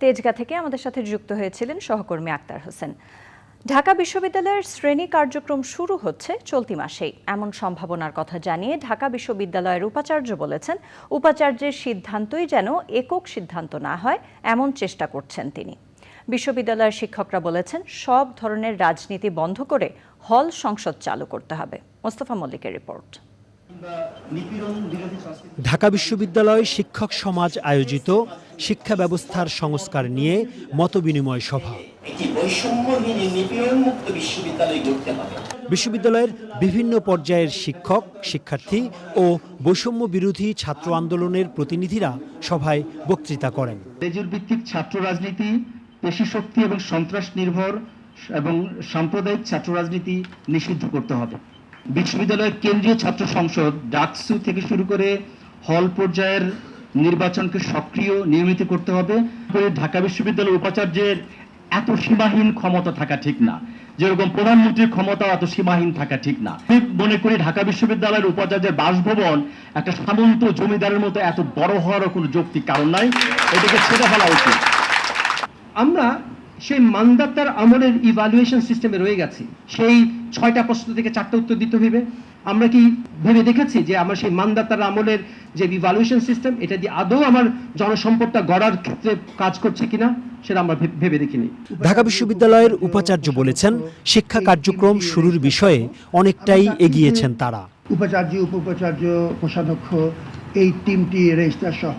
তেজগা থেকে আমাদের সাথে যুক্ত হয়েছিলেন সহকর্মী আক্তার হোসেন। ঢাকা বিশ্ববিদ্যালয়ের শ্রেণি কার্যক্রম শুরু হচ্ছে চলতি মাসেই। এমন সম্ভাবনার কথা জানিয়ে ঢাকা বিশ্ববিদ্যালয়ের উপাচার্য বলেছেন উপাচার্যের সিদ্ধান্তই যেন একক সিদ্ধান্ত না হয় এমন চেষ্টা করছেন তিনি। বিশ্ববিদ্যালয়ের শিক্ষকরা বলেছেন সব ধরনের রাজনীতি বন্ধ করে হল সংসদ চালু করতে হবে। মোস্তফা মল্লিকের রিপোর্ট। ঢাকা বিশ্ববিদ্যালয় শিক্ষক সমাজ আয়োজিত শিক্ষা ব্যবস্থার সংস্কার নিয়ে মতবিনিময় সভা। বিশ্ববিদ্যালয়ের বিভিন্ন পর্যায়ের শিক্ষক শিক্ষার্থী ও বৈষম্য বিরোধী ছাত্র আন্দোলনের প্রতিনিধিরা সভায় বক্তৃতা করেন। লেজুর ভিত্তিক ছাত্র রাজনীতি পেশি শক্তি এবং সন্ত্রাস নির্ভর এবং সাম্প্রদায়িক ছাত্র রাজনীতি নিষিদ্ধ করতে হবে। বিশ্ববিদ্যালয়ের কেন্দ্রীয় ছাত্র সংসদ ডাকসু থেকে শুরু করে হল পর্যায়ের নির্বাচনকে সক্রিয়, নিয়মিত করতে হবে। ঢাকা বিশ্ববিদ্যালয়ের উপাচার্যের এত সীমাহীন ক্ষমতা থাকা ঠিক না। যেরকম প্রধানমন্ত্রীর ক্ষমতা এত সীমাহীন থাকা ঠিক না। আমি মনে করি ঢাকা বিশ্ববিদ্যালয়ের উপাচার্যের বাসভবন একটা সামন্ত জমিদারের মতো এত বড় হওয়ার কোনো যৌক্তিক কারণ নাই। এটাকে ছেড়ে ফেলা উচিত। আমরা সেই মান্দাতার আমলের ইভালুয়েশন সিস্টেমে রয়ে গেছি। সেই ছয়টা প্রশ্ন থেকে চারটা উত্তর দিতে হইবে। আমরা কি ভেবে দেখেছি যে আমার সেই মান্দাতার আমলের যে ইভালুয়েশন সিস্টেম এটা দিয়ে আদৌ আমার জনসম্পদটা গড়ার ক্ষেত্রে কাজ করছে কিনা সেটা আমরা ভেবে দেখিনি। ঢাকা বিশ্ববিদ্যালয়ের উপাচার্য বলেছেন শিক্ষা কার্যক্রম শুরুর বিষয়ে অনেকটাই এগিয়েছেন তারা। উপাচার্য উপ উপাচার্য কোষাধ্যক্ষ এই টিমটি রেজিস্ট্রার সহ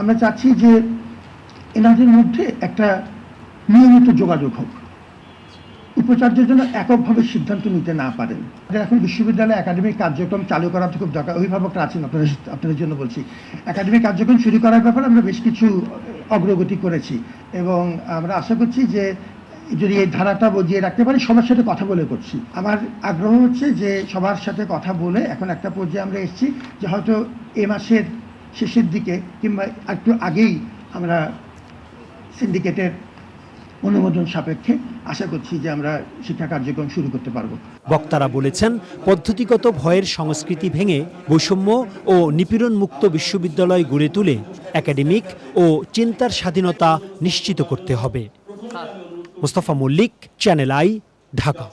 আমরা চাচ্ছি যে এনাদের মধ্যে একটা নিয়মিত যোগাযোগ হোক। উপাচার্যের জন্য এককভাবে সিদ্ধান্ত নিতে না পারেন এখন বিশ্ববিদ্যালয়ে একাডেমিক কার্যক্রম চালু করাটা খুব দরকার। অভিভাবকরা আছেন আপনাদের আপনাদের জন্য বলছি। একাডেমিক কার্যক্রম শুরু করার ব্যাপারে আমরা বেশ কিছু অগ্রগতি করেছি এবং আমরা আশা করছি যে যদি এই ধারাটা বজিয়ে রাখতে পারি, সবার সাথে কথা বলে করছি। আমার আগ্রহ হচ্ছে যে সবার সাথে কথা বলে এখন একটা পর্যায়ে আমরা এসেছি যে হয়তো এ মাসের শেষের দিকে কিংবা একটু আগেই আমরা সিন্ডিকেটের অনুমোদন সাপেক্ষে আশা করছি যে আমরা শিক্ষা কার্যক্রম শুরু করতে পারব। বক্তারা বলেছেন পদ্ধতিগত ভয়ের সংস্কৃতি ভেঙে বৈষম্য ও নিপীড়ন মুক্ত বিশ্ববিদ্যালয় গড়ে তুলে একাডেমিক ও চিন্তার স্বাধীনতা নিশ্চিত করতে হবে। Mostafa Mallick channel I Dhaka